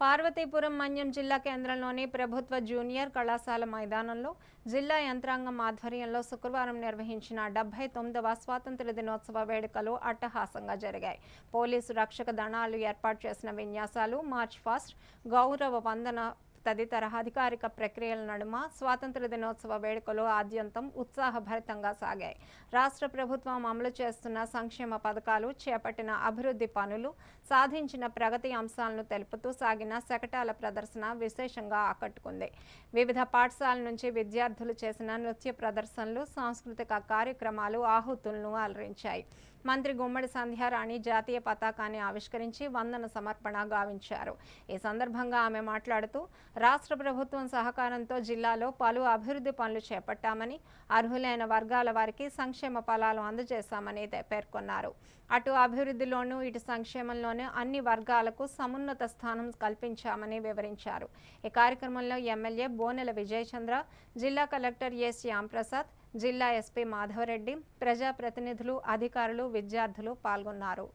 పార్వతీపురం మన్యం జిల్లా కేంద్రంలోని ప్రభుత్వ జూనియర్ కళాశాల మైదానంలో జిల్లా యంత్రాంగం ఆధ్వర్యంలో శుక్రవారం నిర్వహించిన డెబ్బై తొమ్మిదవ స్వాతంత్ర దినోత్సవ వేడుకలు అట్టహాసంగా జరిగాయి. పోలీసు రక్షక దళాలు ఏర్పాటు చేసిన విన్యాసాలు మార్చ్ ఫాస్ట్ గౌరవ వందన తదితర అధికారిక ప్రక్రియల నడుమ స్వాతంత్ర దినోత్సవ వేడుకలు ఆద్యంతం ఉత్సాహభరితంగా సాగాయి. రాష్ట్ర ప్రభుత్వం అమలు చేస్తున్న సంక్షేమ పథకాలు చేపట్టిన అభివృద్ధి పనులు సాధించిన ప్రగతి అంశాలను తెలుపుతూ సాగిన శకటాల ప్రదర్శన విశేషంగా ఆకట్టుకుంది. వివిధ పాఠశాల నుంచి విద్యార్థులు చేసిన నృత్య ప్రదర్శనలు సాంస్కృతిక కార్యక్రమాలు ఆహుతులను అలరించాయి. మంత్రి గుమ్మడి సంధ్యారాణి జాతీయ పతాకాన్ని ఆవిష్కరించి వందన సమర్పణ గావించారు. ఈ సందర్భంగా ఆమె మాట్లాడుతూ రాష్ట్ర ప్రభుత్వం సహకారంతో జిల్లాలో పలు అభివృద్ధి పనులు చేపట్టామని అర్హులైన వర్గాల వారికి సంక్షేమ ఫలాలు అందజేశామని పేర్కొన్నారు. అటు అభివృద్ధిలోనూ ఇటు సంక్షేమంలోనూ అన్ని వర్గాలకు సమున్నత స్థానం కల్పించామని వివరించారు. ఈ కార్యక్రమంలో ఎమ్మెల్యే బోనెల విజయచంద్ర జిల్లా కలెక్టర్ ఎ శ్యాంప్రసాద్ జిల్లా ఎస్పీ మాధవరెడ్డి ప్రజాప్రతినిధులు అధికారులు విద్యార్థులు పాల్గొన్నారు.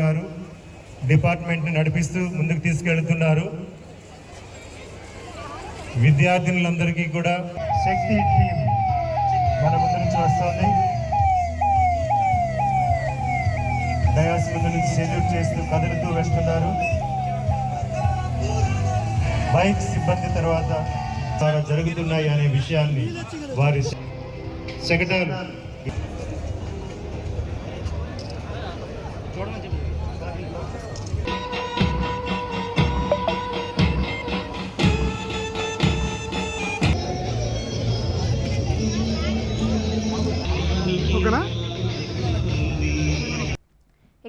గారు డిపార్ట్మెంట్ని నడిపిస్తూ ముందుకు తీసుకెళ్తున్నారు. విద్యార్థినులందరికీ కూడా శక్తి టీం మన ముందు నుంచి వస్తుంది డయాస్ ముందు నుంచి సెల్యూట్ చేస్తూ కదులుతూ వస్తున్నారు. బైక్ సిబ్బంది తర్వాత చాలా జరుగుతున్నాయి అనే విషయాన్ని వారి సెక్రటరీ ఓకేనా?